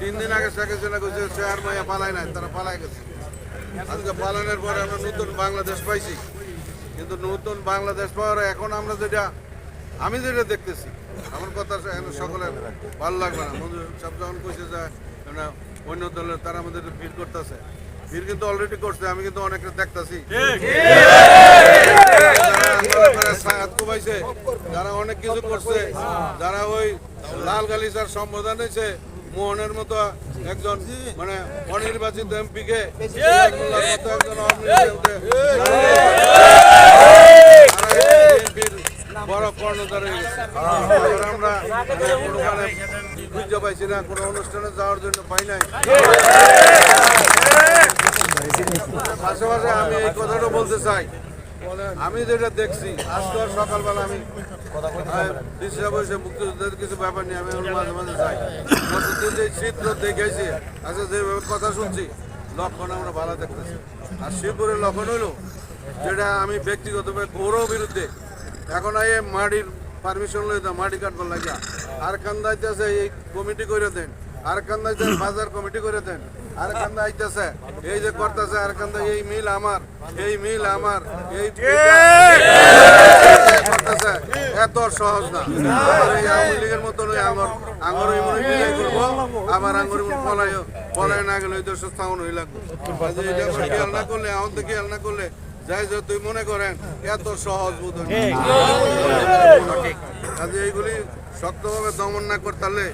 তিন দিন আগে শেখ হাসিনা কইছে শেয়ার মাইয়া পালাই নাই। তারা পালাই গেছে। আজকে পালানোর পরে আমরা নতুন বাংলাদেশ পাইছি। কিন্তু নতুন বাংলাদেশ পাওয়ার এখন আমরা যেটা আমি যেটা দেখতেছি আমার কথা এখন সকলের ভালো লাগবে না। মঞ্জুর সব যখন কইছে যে অন্য দলের তারা আমাদের ভিড় করতেছে। ভিড় কিন্তু অলরেডি করছে আমি কিন্তু অনেকটা দেখতেছি। যারা অনেক কিছু করছে যারা ওই লাল গালিচার সম্বোধন হয়েছে মোহনের মতো একজন মানে অনির্বাচিত এমপি কে মতো একজন অনির্বাচিত বড় কর্ণধার হয়ে গেছে আমরা কোনোখানে খুঁজে পাইছি না কোনো অনুষ্ঠানে যাওয়ার জন্য পাই নাই পাশাপাশি আমি এই কথাটা বলতে চাই আমি যেটা দেখছি আজকে সকালবেলা আমি বিশ্রাম বসে কিছু ব্যাপার নিয়ে আমি মাঝে মাঝে যাই। যে চিত্র দেখেছি আচ্ছা যেভাবে কথা শুনছি, লক্ষণ আমরা ভালো দেখতেছি। আর শিবপুরের লক্ষণ হইল যেটা আমি ব্যক্তিগতভাবে গৌরব বিরুদ্ধে, এখন এই মাটির পারমিশন লই দাও মাটি কাটবার লাগিয়া, আর কান্দা আইতেছে এই কমিটি করে দেন, আর কান্দা আইতেছে বাজার কমিটি করে দেন আর কান্দা আইতেছে। এই যে করতেছে আর কান্দা এই মিল আমার এই মিল আমার এই করতেছে এত সহজ না। আমার এই আওয়ামী লীগের মতো নয় আমার আঙুর ইমনি বিলাই করব আবার আঙুর ইমনি পলাই পলাই না গেলে দেশ স্থাপন করে খেয়াল না করলে এখন থেকে খেয়াল না করলে যাই যে তুই মনে করেন এত সহজ বোধ হয়। কাজে এইগুলি শক্তভাবে দমন না করতে পারলে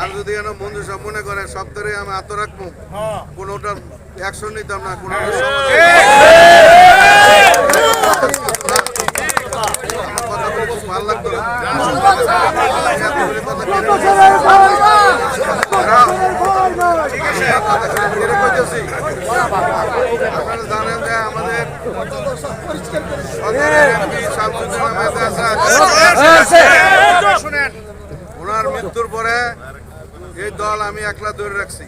আর যদি এনে বন্ধু সব মনে করে সপ্তাহে আমি আত্ম রাখব? কোনোটা অ্যাকশন নিতাম না কোনো খুব ভালো লাগতো না। ওনার মৃত্যুর পরে এই দল আমি একলা ধরে রাখছি